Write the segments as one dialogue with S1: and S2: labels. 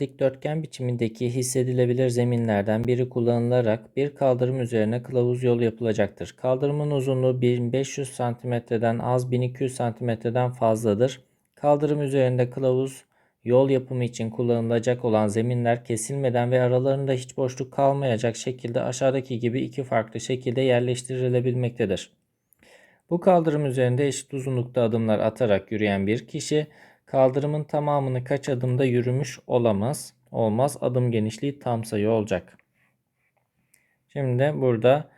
S1: Dikdörtgen biçimindeki hissedilebilir zeminlerden biri kullanılarak bir kaldırım üzerine kılavuz yol yapılacaktır. Kaldırımın uzunluğu 1500 santimetreden az 1200 santimetreden fazladır. Kaldırım üzerinde kılavuz yol yapımı için kullanılacak olan zeminler kesilmeden ve aralarında hiç boşluk kalmayacak şekilde aşağıdaki gibi iki farklı şekilde yerleştirilebilmektedir. Bu kaldırım üzerinde eşit uzunlukta adımlar atarak yürüyen bir kişi kaldırımın tamamını kaç adımda yürümüş olamaz. Olmaz. Adım genişliği tam sayı olacak. Şimdi burada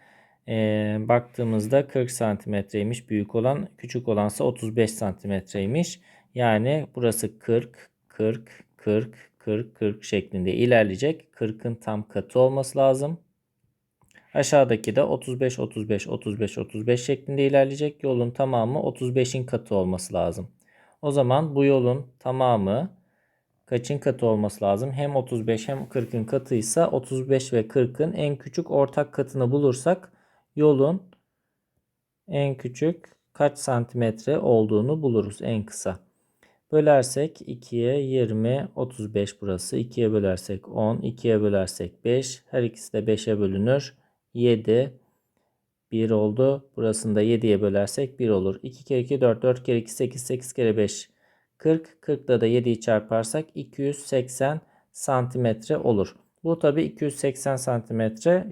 S1: e, baktığımızda 40 santimetreymiş büyük olan. Küçük olansa 35 santimetreymiş. Yani burası 40, 40, 40, 40, 40 şeklinde ilerleyecek. 40'ın tam katı olması lazım. Aşağıdaki de 35, 35, 35, 35 şeklinde ilerleyecek. Yolun tamamı 35'in katı olması lazım. O zaman bu yolun tamamı kaçın katı olması lazım? Hem 35 hem 40'ın katıysa 35 ve 40'ın en küçük ortak katını bulursak yolun en küçük kaç santimetre olduğunu buluruz en kısa. Bölersek 2'ye 20, 35 burası. 2'ye bölersek 10, 2'ye bölersek 5. Her ikisi de 5'e bölünür. 7, 1 oldu. Burasını da 7'ye bölersek 1 olur. 2 kere 2 4, 4 kere 2 8, 8 kere 5 40. 40'da da 7'yi çarparsak 280 santimetre olur. Bu tabi 280 santimetre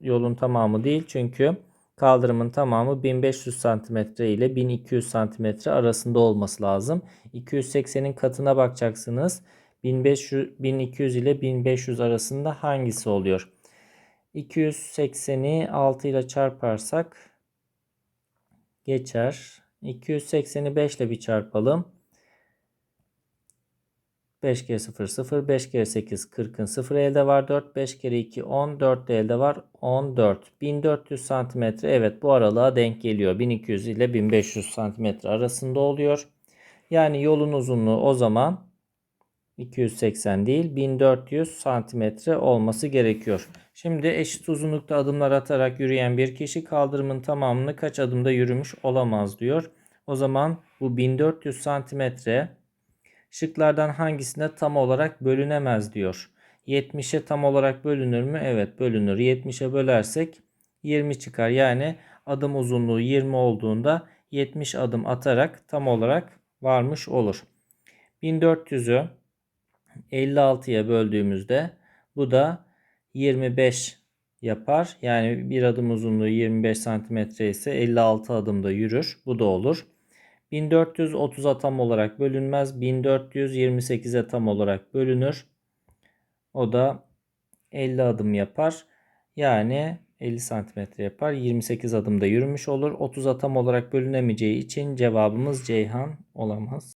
S1: yolun tamamı değil. Çünkü kaldırımın tamamı 1500 santimetre ile 1200 santimetre arasında olması lazım. 280'in katına bakacaksınız. 1500, 1200 ile 1500 arasında hangisi oluyor? 280'i 6 ile çarparsak geçer. 280'i 5 ile bir çarpalım. 5 kere 0 0 5 kere 8 40'ın 0 elde var. 4 5 kere 2 10 4 de elde var. 14 1400 santimetre evet bu aralığa denk geliyor. 1200 ile 1500 santimetre arasında oluyor. Yani yolun uzunluğu o zaman 280 değil 1400 santimetre olması gerekiyor. Şimdi eşit uzunlukta adımlar atarak yürüyen bir kişi kaldırımın tamamını kaç adımda yürümüş olamaz diyor. O zaman bu 1400 santimetre şıklardan hangisine tam olarak bölünemez diyor. 70'e tam olarak bölünür mü? Evet bölünür. 70'e bölersek 20 çıkar. Yani adım uzunluğu 20 olduğunda 70 adım atarak tam olarak varmış olur. 1400'ü 56'ya böldüğümüzde bu da 25 yapar. Yani bir adım uzunluğu 25 santimetre ise 56 adımda yürür. Bu da olur. 1430'a tam olarak bölünmez. 1428'e tam olarak bölünür. O da 50 adım yapar. Yani 50 santimetre yapar. 28 adımda yürümüş olur. 30'a tam olarak bölünemeyeceği için cevabımız Ceyhan olamaz.